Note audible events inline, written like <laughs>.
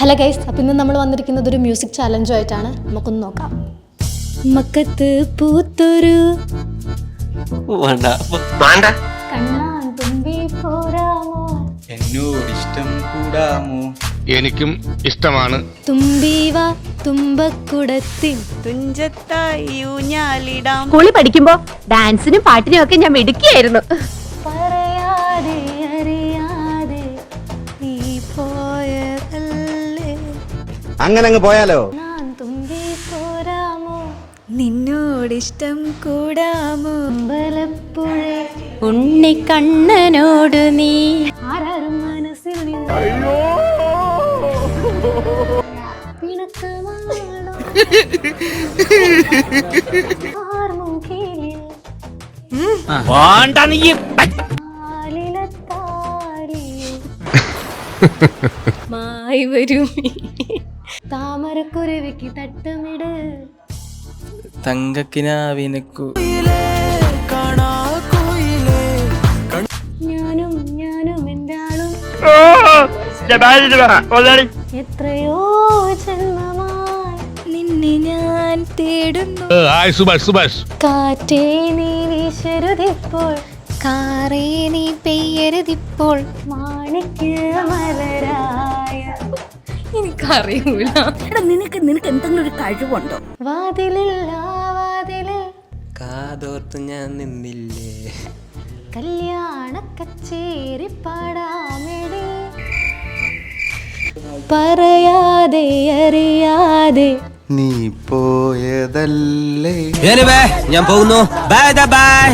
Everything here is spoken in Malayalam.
ഹലോ ഗൈസ് അപ്പം ഇന്ന് നമ്മൾ വന്നിരിക്കുന്നത് ഒരു മ്യൂസിക് ചാലഞ്ചുമായിട്ടാണ് നമുക്കൊന്ന് നോക്കാം. മക്കത്ത് പൂത്തൊരു എന്നോട് ഇഷ്ടം കൂടാമോ? എനിക്കും ഇഷ്ടമാണ്. തുമ്പീവ തുമ്പക്കുടത്തിൻ തുഞ്ചത്തായി ഊഞ്ഞാലിടാം. സ്കൂളിൽ പഠിക്കുമ്പോ ഡാൻസിനും പാട്ടിനും ഒക്കെ ഞാൻ മിടുക്കിയായിരുന്നു. അങ്ങനെ അങ്ങ് പോയാലോ? ഞാൻ തുമ്പി പോരാമോ? നിന്നോടിഷ്ടം കൂടാമോ? അമ്പലപ്പുഴ ഉണ്ണിക്കണ്ണനോട് നീ ആരാരും മനസ്സിൽ നിന്ന് നീ. ആർമുഖിലിൽ <laughs> മായി വരും. താമരക്കുരുവിക്ക് തട്ടമിട്. തങ്കക്കിനാവിനക്കു ഞാനും ഞാനും എന്റെ ആളും എത്രയോ ജന്മമായി നിന്നെ ഞാൻ തേടുന്നു. കാറ്റേ നീ വീശരുതിപ്പോൾ കാറേ നീ പെയ്യരുതിപ്പോൾ മാണിക്യ മലരായ എനിക്കറിയൂല എടാ നിനക്ക് നിനക്ക് എന്തെങ്കിലും ഒരു കഴിവുണ്ടോ? വാതിലില്ല വാതിലിൽ കാതോർത്ത് ഞാൻ നിന്നില്ലേ? കല്യാണ കച്ചേരി പാടാമെടി പറയാതെ അറിയാതെ. നീ പോയതല്ലേ? ഞാൻ പോകുന്നു. Bye bye